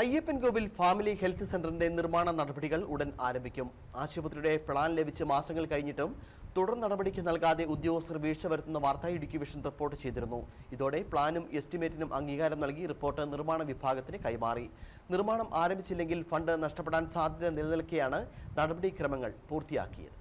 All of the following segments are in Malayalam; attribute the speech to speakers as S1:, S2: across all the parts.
S1: അയ്യപ്പൻകോവിൽ ഫാമിലി ഹെൽത്ത് സെന്ററിന്റെ നിർമ്മാണ നടപടികൾ ഉടൻ ആരംഭിക്കും. ആശുപത്രിയുടെ പ്ലാൻ ലഭിച്ച് മാസങ്ങൾ കഴിഞ്ഞിട്ടും തുടർ നടപടിക്ക് നൽകാതെ ഉദ്യോഗസ്ഥർ വീഴ്ച വരുത്തുന്ന വാർത്ത ഇടുക്കി വിഷൻ റിപ്പോർട്ട് ചെയ്തിരുന്നു. ഇതോടെ പ്ലാനും എസ്റ്റിമേറ്റിനും അംഗീകാരം നൽകി റിപ്പോർട്ട് നിർമ്മാണ വിഭാഗത്തിന് കൈമാറി. നിർമ്മാണം ആരംഭിച്ചില്ലെങ്കിൽ ഫണ്ട് നഷ്ടപ്പെടാൻ സാധ്യത നിലനിൽക്കെയാണ് നടപടിക്രമങ്ങൾ പൂർത്തിയാക്കിയത്.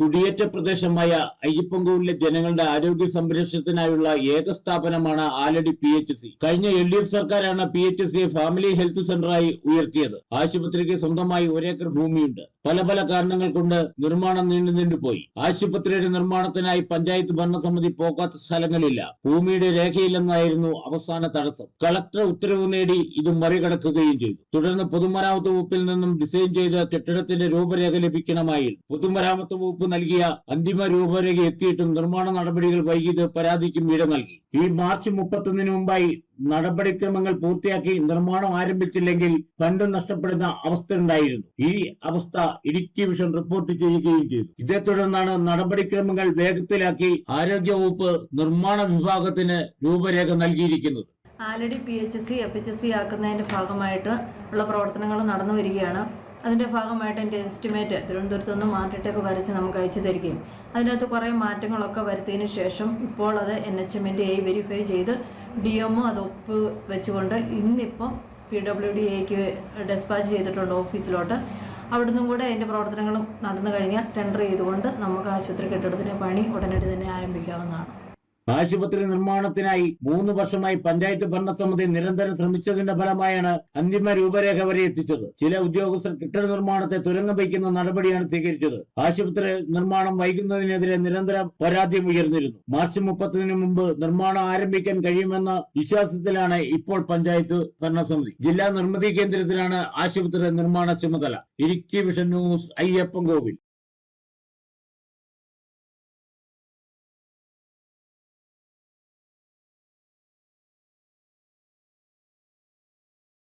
S2: കുടിയേറ്റ പ്രദേശമായ അയ്യപ്പങ്കൂരിലെ ജനങ്ങളുടെ ആരോഗ്യ സംരക്ഷണത്തിനായുള്ള ഏക സ്ഥാപനമാണ് ആലടി പി എച്ച് സി. കഴിഞ്ഞ എൽ ഡി എഫ് സർക്കാരാണ് പി എച്ച് സിയെ ഫാമിലി ഹെൽത്ത് സെന്ററായി ഉയർത്തിയത്. ആശുപത്രിക്ക് സ്വന്തമായി ഒരേക്കർ ഭൂമിയുണ്ട്. പല പല കാരണങ്ങൾ കൊണ്ട് നിർമ്മാണം നീണ്ടു നീണ്ടുപോയി ആശുപത്രിയുടെ നിർമ്മാണത്തിനായി പഞ്ചായത്ത് ഭരണസമിതി പോകാത്ത സ്ഥലങ്ങളില്ല. ഭൂമിയുടെ രേഖയില്ലെന്നായിരുന്നു അവസാന തടസ്സം. കളക്ടർ ഉത്തരവ് നേടി ഇത് മറികടക്കുകയും ചെയ്തു. തുടർന്ന് പൊതുമരാമത്ത് വകുപ്പിൽ നിന്നും ഡിസൈൻ ചെയ്ത കെട്ടിടത്തിന്റെ രൂപരേഖ ലഭിക്കണമായിരുന്നു. പൊതുമരാമത്ത് വകുപ്പ് നൽകിയ അന്തിമ രൂപരേഖ എത്തിയിട്ടും നിർമ്മാണ നടപടികൾ വൈകിയത് പരാതിക്കും ഇട നൽകി. ഈ മാർച്ച് മുപ്പത്തൊന്നിന് മുമ്പായി നടപടിക്രമങ്ങൾ പൂർത്തിയാക്കി നിർമ്മാണം ആരംഭിച്ചില്ലെങ്കിൽ ഫണ്ട് നഷ്ടപ്പെടുന്ന അവസ്ഥ ഉണ്ടായിരുന്നു. ഈ അവസ്ഥ ഇടുക്കി വിഷൻ റിപ്പോർട്ട് ചെയ്യുകയും ചെയ്തു. ഇതേ തുടർന്നാണ് നടപടിക്രമങ്ങൾ വേഗത്തിലാക്കി ആരോഗ്യവകുപ്പ് നിർമ്മാണ വിഭാഗത്തിന് രൂപരേഖ നൽകിയിരിക്കുന്നത്.
S3: Aladi P H C F H C ആക്കുന്നതിന്റെ ഭാഗമായിട്ട് ഉള്ള പ്രവർത്തനങ്ങൾ നടന്നു വരികയാണ്. അതിന്റെ ഭാഗമായിട്ട് എന്റെ എസ്റ്റിമേറ്റ് തിരുവനന്തപുരത്ത് നിന്ന് മാറ്റിയിട്ടൊക്കെ വരച്ച് നമുക്ക് അയച്ചു തരികയും. അതിനകത്ത് കുറേ മാറ്റങ്ങളൊക്കെ വരുത്തിയതിന് ശേഷം ഇപ്പോൾ അത് എൻ എച്ച് എമ്മിന്റെ എ വെരിഫൈ ചെയ്ത് ഡി എമ്മോ അത് ഒപ്പ് വെച്ചുകൊണ്ട് ഇന്നിപ്പം പി ഡബ്ല്യു ഡി എക്ക് ഡെസ്പാച്ച് ചെയ്തിട്ടുണ്ട് ഓഫീസിലോട്ട്. അവിടുന്നും കൂടെ അതിന്റെ പ്രവർത്തനങ്ങളും നടന്നു കഴിഞ്ഞാൽ ടെൻഡർ ചെയ്തുകൊണ്ട് നമുക്ക് ആശുപത്രി കെട്ടിടത്തിന്റെ പണി ഉടനടി തന്നെ ആരംഭിക്കാവുന്നതാണ്.
S2: ആശുപത്രി നിർമ്മാണത്തിനായി മൂന്ന് വർഷമായി പഞ്ചായത്ത് ഭരണസമിതി നിരന്തരം ശ്രമിച്ചതിന്റെ ഫലമായാണ് അന്തിമ രൂപരേഖ വരെ എത്തിച്ചത്. ചില ഉദ്യോഗസ്ഥർ കെട്ടിട നിർമ്മാണത്തെ തുരങ്കം വയ്ക്കുന്ന നടപടിയാണ് സ്വീകരിച്ചത്. ആശുപത്രി നിർമ്മാണം വൈകുന്നതിനെതിരെ നിരന്തരം പരാതി ഉയർന്നിരുന്നു. മാർച്ച് മുപ്പത്തിന് മുമ്പ് നിർമ്മാണം ആരംഭിക്കാൻ കഴിയുമെന്ന വിശ്വാസത്തിലാണ് ഇപ്പോൾ പഞ്ചായത്ത് ഭരണസമിതി. ജില്ലാ നിർമ്മിതി കേന്ദ്രത്തിലാണ് ആശുപത്രി നിർമ്മാണ ചുമതല. Idukki vision news Ayyappankovil.